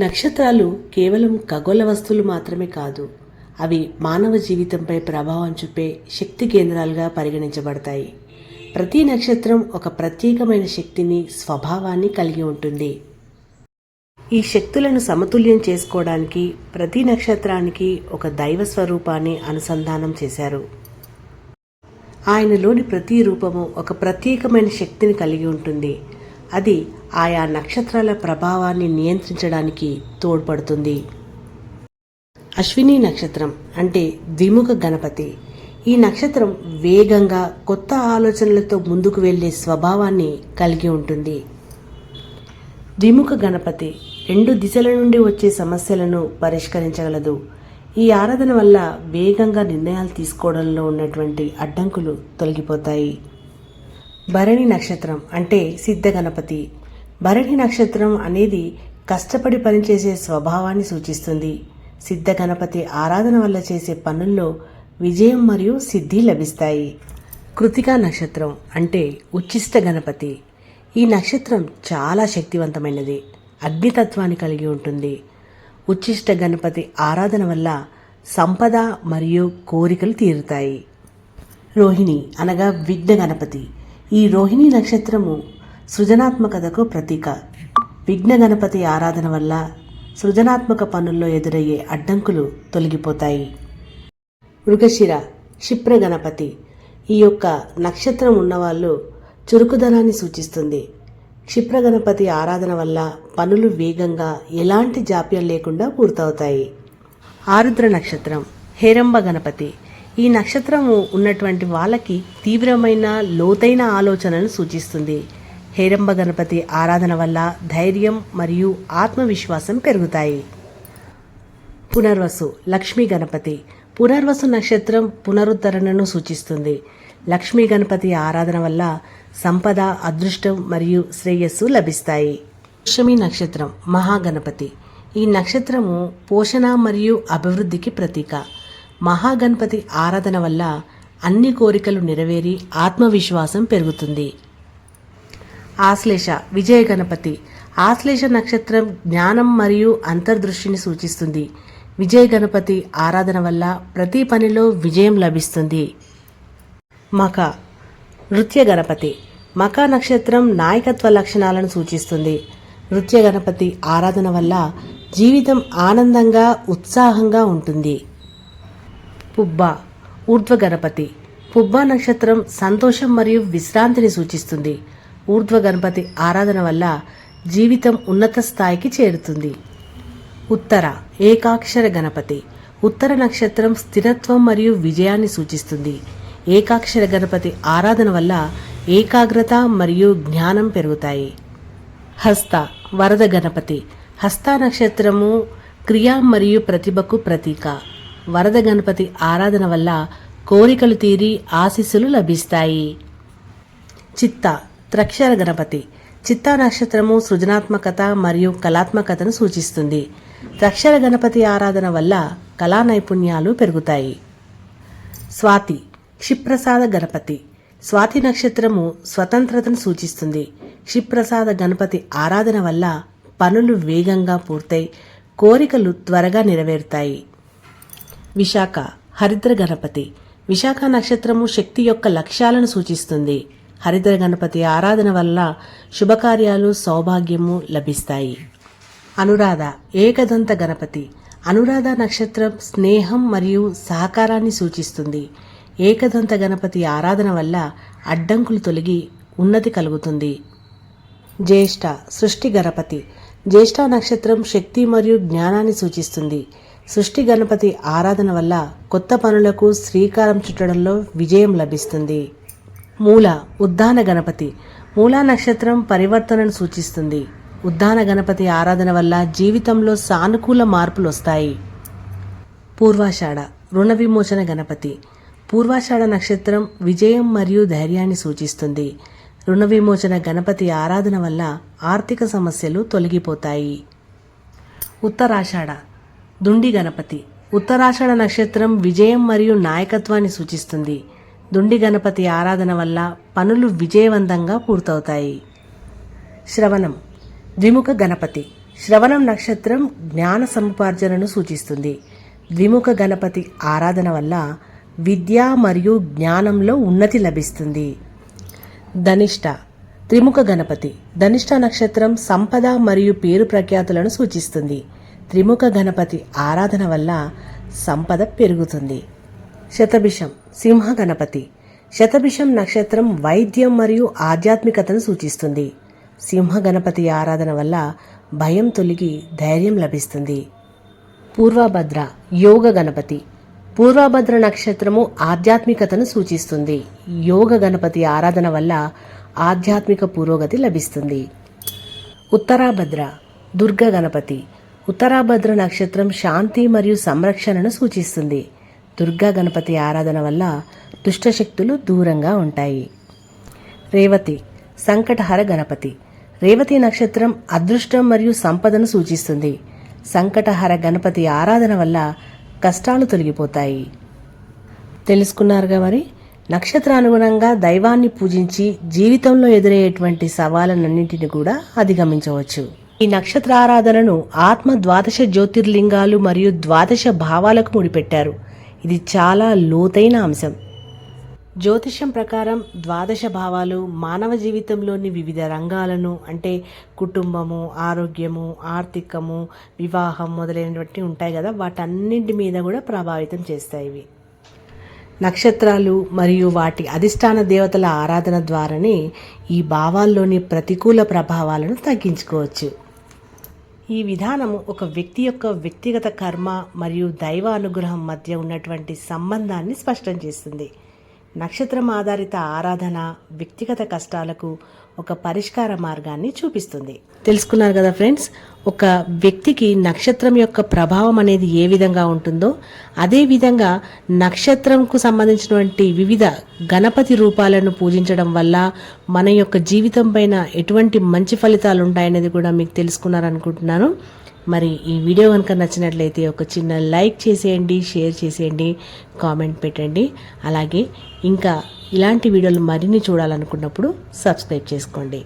నక్షత్రాలు కేవలం ఖగోళ వస్తువులు మాత్రమే కాదు అవి మానవ జీవితంపై ప్రభావం చూపే శక్తి కేంద్రాలుగా పరిగణించబడతాయి. ప్రతి నక్షత్రం ఒక ప్రత్యేకమైన శక్తిని స్వభావాన్ని కలిగి ఉంటుంది. ఈ శక్తులను సమతుల్యం చేసుకోవడానికి ప్రతి నక్షత్రానికి ఒక దైవ స్వరూపాన్ని అనుసంధానం చేశారు. ఆయనలోని ప్రతి రూపము ఒక ప్రత్యేకమైన శక్తిని కలిగి ఉంటుంది. అది ఆయా నక్షత్రాల ప్రభావాన్ని నియంత్రించడానికి తోడ్పడుతుంది. అశ్విని నక్షత్రం అంటే ద్విముఖ గణపతి. ఈ నక్షత్రం వేగంగా కొత్త ఆలోచనలతో ముందుకు వెళ్ళే స్వభావాన్ని కలిగి ఉంటుంది. ద్విముఖ గణపతి రెండు దిశల నుండి వచ్చే సమస్యలను పరిష్కరించగలదు. ఈ ఆరాధన వల్ల వేగంగా నిర్ణయాలు తీసుకోవడంలో ఉన్నటువంటి అడ్డంకులు తొలగిపోతాయి. భరణి నక్షత్రం అంటే సిద్ధ గణపతి. భరణి నక్షత్రం అనేది కష్టపడి పనిచేసే స్వభావాన్ని సూచిస్తుంది. సిద్ధ గణపతి ఆరాధన వల్ల చేసే పనుల్లో విజయం మరియు సిద్ధి లభిస్తాయి. కృతికా నక్షత్రం అంటే ఉచ్చిష్ట గణపతి. ఈ నక్షత్రం చాలా శక్తివంతమైనది అగ్నితత్వాన్ని కలిగి ఉంటుంది. ఉచ్చిష్ట గణపతి ఆరాధన వల్ల సంపద మరియు కోరికలు తీరుతాయి. రోహిణి అనగా విఘ్న గణపతి. ఈ రోహిణి నక్షత్రము సృజనాత్మకతకు ప్రతీక. విఘ్న గణపతి ఆరాధన వల్ల సృజనాత్మక పనుల్లో ఎదురయ్యే అడ్డంకులు తొలగిపోతాయి. మృగశిర క్షిప్ర గణపతి ఈ యొక్క నక్షత్రం ఉన్నవాళ్ళు చురుకుదనాన్ని సూచిస్తుంది. క్షిప్ర గణపతి ఆరాధన వల్ల పనులు వేగంగా ఎలాంటి జాప్యం లేకుండా పూర్తవుతాయి. ఆరుద్ర నక్షత్రం హేరంబ గణపతి ఈ నక్షత్రము ఉన్నటువంటి వాళ్ళకి తీవ్రమైన లోతైన ఆలోచనలను సూచిస్తుంది. హేరంబ గణపతి ఆరాధన వల్ల ధైర్యం మరియు ఆత్మవిశ్వాసం పెరుగుతాయి. పునర్వసు లక్ష్మీ గణపతి పునర్వసు నక్షత్రం పునరుద్ధరణను సూచిస్తుంది. లక్ష్మీ గణపతి ఆరాధన వల్ల సంపద అదృష్టం మరియు శ్రేయస్సు లభిస్తాయి. పుష్యమి నక్షత్రం మహాగణపతి ఈ నక్షత్రము పోషణ మరియు అభివృద్ధికి ప్రతీక. మహాగణపతి ఆరాధన వల్ల అన్ని కోరికలు నెరవేరి ఆత్మవిశ్వాసం పెరుగుతుంది. ఆశ్లేష విజయ గణపతి ఆశ్లేష నక్షత్రం జ్ఞానం మరియు అంతర్దృష్టిని సూచిస్తుంది. విజయ గణపతి ఆరాధన వల్ల ప్రతి పనిలో విజయం లభిస్తుంది. మక. నృత్య గణపతి మక నక్షత్రం నాయకత్వ లక్షణాలను సూచిస్తుంది. నృత్య గణపతి ఆరాధన వల్ల జీవితం ఆనందంగా ఉత్సాహంగా ఉంటుంది. పుబ్బ ఊర్ధ్వగణపతి. పుబ్బా పుబ్బ నక్షత్రం సంతోషం మరియు విశ్రాంతిని సూచిస్తుంది. ఊర్ధ్వగణపతి ఆరాధన వల్ల జీవితం ఉన్నత స్థాయికి చేరుతుంది. ఉత్తర ఏకాక్షర గణపతి. ఉత్తర నక్షత్రం స్థిరత్వం మరియు విజయాన్ని సూచిస్తుంది. ఏకాక్షర గణపతి ఆరాధన వల్ల ఏకాగ్రత మరియు జ్ఞానం పెరుగుతాయి. హస్త వరద గణపతి. హస్త నక్షత్రము క్రియ మరియు ప్రతిభకు ప్రతీక. వరద గణపతి ఆరాధన వల్ల కోరికలు తీరి ఆశీస్సులు లభిస్తాయి. చిత్త త్రక్షర గణపతి. చిత్తా నక్షత్రము సృజనాత్మకత మరియు కళాత్మకతను సూచిస్తుంది. త్రక్షర గణపతి ఆరాధన వల్ల కళా నైపుణ్యాలు పెరుగుతాయి. స్వాతి క్షిప్రసాద గణపతి. స్వాతి నక్షత్రము స్వతంత్రతను సూచిస్తుంది. క్షిప్రసాద గణపతి ఆరాధన వల్ల పనులు వేగంగా పూర్తయి కోరికలు త్వరగా నెరవేరుతాయి. విశాఖ హరిద్ర గణపతి. విశాఖ నక్షత్రము శక్తి యొక్క లక్ష్యాలను సూచిస్తుంది. హరిద్ర గణపతి ఆరాధన వల్ల శుభకార్యాలు సౌభాగ్యము లభిస్తాయి. అనురాధ ఏకదంత గణపతి. అనురాధ నక్షత్రం స్నేహం మరియు సహకారాన్ని సూచిస్తుంది. ఏకదంత గణపతి ఆరాధన వల్ల అడ్డంకులు తొలగి ఉన్నతి కలుగుతుంది. జ్యేష్ఠ సృష్టి గణపతి. జ్యేష్ఠ నక్షత్రం శక్తి మరియు జ్ఞానాన్ని సూచిస్తుంది. సృష్టి గణపతి ఆరాధన వల్ల కొత్త పనులకు శ్రీకారం చుట్టడంలో విజయం లభిస్తుంది. మూల ఉద్దాన గణపతి. మూలా నక్షత్రం పరివర్తనను సూచిస్తుంది. ఉద్దాన గణపతి ఆరాధన వల్ల జీవితంలో సానుకూల మార్పులు వస్తాయి పూర్వాషాఢ. రుణ విమోచన గణపతి. పూర్వాషాఢ నక్షత్రం విజయం మరియు ధైర్యాన్ని సూచిస్తుంది. రుణ విమోచన గణపతి ఆరాధన వల్ల ఆర్థిక సమస్యలు తొలగిపోతాయి. ఉత్తరాషాఢ. దుండి గణపతి. ఉత్తరాషాఢ నక్షత్రం విజయం మరియు నాయకత్వాన్ని సూచిస్తుంది. దుండి గణపతి ఆరాధన వల్ల పనులు విజయవంతంగా పూర్తవుతాయి. శ్రవణం. ద్విముఖ గణపతి. శ్రవణం నక్షత్రం జ్ఞాన సముపార్జనను సూచిస్తుంది. ద్విముఖ గణపతి ఆరాధన వల్ల విద్య మరియు జ్ఞానంలో ఉన్నతి లభిస్తుంది. ధనిష్ట. త్రిముఖ గణపతి. ధనిష్ట నక్షత్రం సంపద మరియు పేరు ప్రఖ్యాతులను సూచిస్తుంది. త్రిముఖ గణపతి ఆరాధన వల్ల సంపద పెరుగుతుంది. శతభిషం సింహ గణపతి. శతభిషం నక్షత్రం వైద్యం మరియు ఆధ్యాత్మికతను సూచిస్తుంది. సింహ గణపతి ఆరాధన వల్ల భయం తొలగి ధైర్యం లభిస్తుంది. పూర్వభద్ర యోగ గణపతి. పూర్వభద్ర నక్షత్రము ఆధ్యాత్మికతను సూచిస్తుంది. యోగ గణపతి ఆరాధన వల్ల ఆధ్యాత్మిక పురోగతి లభిస్తుంది. ఉత్తరాభద్ర దుర్గ గణపతి. ఉత్తరాభద్ర నక్షత్రం శాంతి మరియు సంరక్షణను సూచిస్తుంది. దుర్గా గణపతి ఆరాధన వల్ల దుష్టశక్తులు దూరంగా ఉంటాయి. రేవతి సంకటహర గణపతి. రేవతి నక్షత్రం అదృష్టం మరియు సంపదను సూచిస్తుంది. సంకటహర గణపతి ఆరాధన వల్ల కష్టాలు తొలగిపోతాయి. తెలుసుకున్నారుగా మరి? నక్షత్రానుగుణంగా దైవాన్ని పూజించి జీవితంలో ఎదురయ్యేటువంటి సవాళ్ళనన్నింటిని కూడా అధిగమించవచ్చు. ఈ నక్షత్ర ఆరాధనను ఆత్మ ద్వాదశ జ్యోతిర్లింగాలు మరియు ద్వాదశ భావాలకు ముడిపెట్టారు. ఇది చాలా లోతైన అంశం. జ్యోతిషం ప్రకారం ద్వాదశ భావాలు మానవ జీవితంలోని వివిధ రంగాలను అంటే కుటుంబము ఆరోగ్యము ఆర్థికము వివాహం మొదలైనటువంటి ఉంటాయి కదా వాటన్నింటి మీద కూడా ప్రభావితం చేస్తాయి ఇవి. నక్షత్రాలు మరియు వాటి అధిష్టాన దేవతల ఆరాధన ద్వారానే ఈ భావాల్లోని ప్రతికూల ప్రభావాలను తగ్గించుకోవచ్చు. ఈ విధానము ఒక వ్యక్తి యొక్క వ్యక్తిగత కర్మ మరియు దైవ అనుగ్రహం మధ్య ఉన్నటువంటి సంబంధాన్ని స్పష్టం చేస్తుంది. నక్షత్రం ఆధారిత ఆరాధన వ్యక్తిగత కష్టాలకు ఒక పరిష్కార మార్గాన్ని చూపిస్తుంది. తెలుసుకున్నారు కదా ఫ్రెండ్స్ ఒక వ్యక్తికి నక్షత్రం యొక్క ప్రభావం అనేది ఏ విధంగా ఉంటుందో అదే విధంగా నక్షత్రంకు సంబంధించినటువంటి వివిధ గణపతి రూపాలను పూజించడం వల్ల మన యొక్క జీవితం పైన ఎటువంటి మంచి ఫలితాలు ఉంటాయనేది కూడా మీకు తెలుసుకున్నారనుకుంటున్నాను. మరి ఈ వీడియో కనుక నచ్చినట్లయితే ఒక చిన్న లైక్ చేసేయండి షేర్ చేసేయండి కామెంట్ పెట్టండి. అలాగే ఇంకా ఇలాంటి వీడియోలు మరిన్ని చూడాలనుకున్నప్పుడు సబ్స్క్రైబ్ చేసుకోండి.